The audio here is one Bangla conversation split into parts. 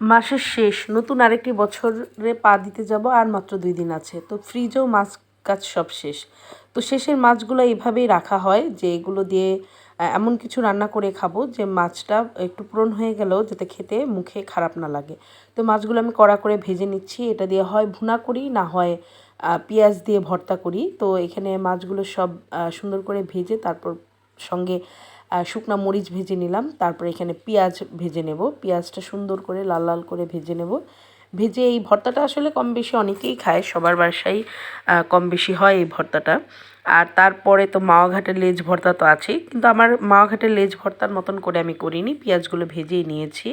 মাসের শেষ, নতুন আরেকটি বছরে পা দিতে যাব আর মাত্র দুই দিন আছে। তো ফ্রিজেও মাছ কাজ সব শেষ। তো শেষের মাছগুলো এইভাবেই রাখা হয় যে এগুলো দিয়ে এমন কিছু রান্না করে খাব যে মাছটা একটু পূরণ হয়ে গেলেও যাতে খেতে মুখে খারাপ না লাগে। তো মাছগুলো আমি কড়া করে ভেজে নিচ্ছি। এটা দিয়ে হয় ভুনা করি, না হয় পেঁয়াজ দিয়ে ভর্তা করি। তো এখানে মাছগুলো সব সুন্দর করে ভেজে তারপর সঙ্গে শুকনা মরিচ ভেজে নিলাম। তারপর এখানে পেঁয়াজ ভেজে নেব। পেঁয়াজটা সুন্দর করে লাল লাল করে ভেজে নেব। ভেজে এই ভর্তাটা আসলে কম বেশি অনেকেই খায়, সবার বাসায় কম বেশি হয় এই ভর্তাটা। আর তারপরে তো মাওয়া ঘাটের লেজ ভর্তা তো আছেই, কিন্তু আমার মাওয়া ঘাটের লেজ ভর্তার মতন করে আমি করিনি। পেঁয়াজগুলো ভেজেই নিয়েছি।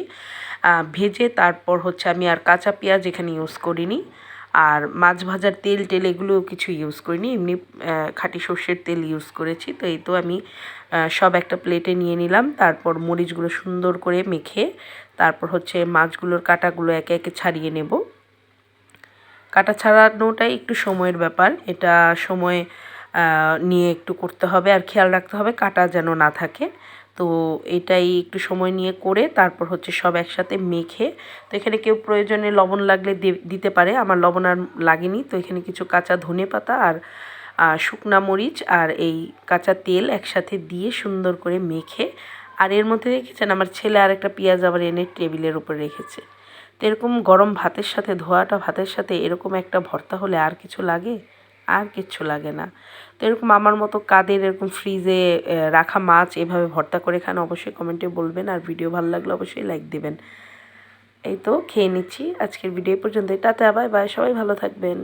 ভেজে তারপর হচ্ছে আমি আর কাঁচা পেঁয়াজ এখানে ইউজ করিনি। আর মাছ ভাজার তেল, টেল এগুলো কিছু ইউজ করিনি। এমনি খাঁটি সর্ষের তেল ইউজ করেছি। তো এই তো আমি সব একটা প্লেটে নিয়ে নিলাম। তারপর মরিচগুলো সুন্দর করে মেখে, তারপর হচ্ছে মাছগুলোর কাটাগুলো একে একে ছাড়িয়ে নেব। কাটা ছাড়ানোটাই একটু সময়ের ব্যাপার। এটা সময় নিয়ে একটু করতে হবে আর খেয়াল রাখতে হবে কাটা যেন না থাকে। তো এটাই একটু সময় নিয়ে করে তারপর হচ্ছে সব একসাথে মেখে, তো এখানে কেউ প্রয়োজনে লবণ লাগলে দিতে পারে, আমার লবণ আর লাগেনি। তো এখানে কিছু কাঁচা ধনে পাতা আর শুকনা মরিচ আর এই কাঁচা তেল একসাথে দিয়ে সুন্দর করে মেখে, আর এর মধ্যে দেখেছেন আমার ছেলে আর একটা পেঁয়াজ আবার এনে টেবিলের উপর রেখেছে। তো এরকম গরম ভাতের সাথে, ধোয়াটা ভাতের সাথে এরকম একটা ভর্তা হলে আর কিছু লাগে? আর কিচ্ছু লাগে না। তো এরকম আমার মতো কাদের এরকম ফ্রিজে রাখা মাছ এভাবে ভর্তা করে খান অবশ্যই কমেন্টে বলবেন। আর ভিডিও ভালো লাগলে অবশ্যই লাইক দেবেন। এই তো, খেয়ে নিচ্ছি। আজকের ভিডিও পর্যন্ত এটাতে আবার বাই সবাই ভালো থাকবেন।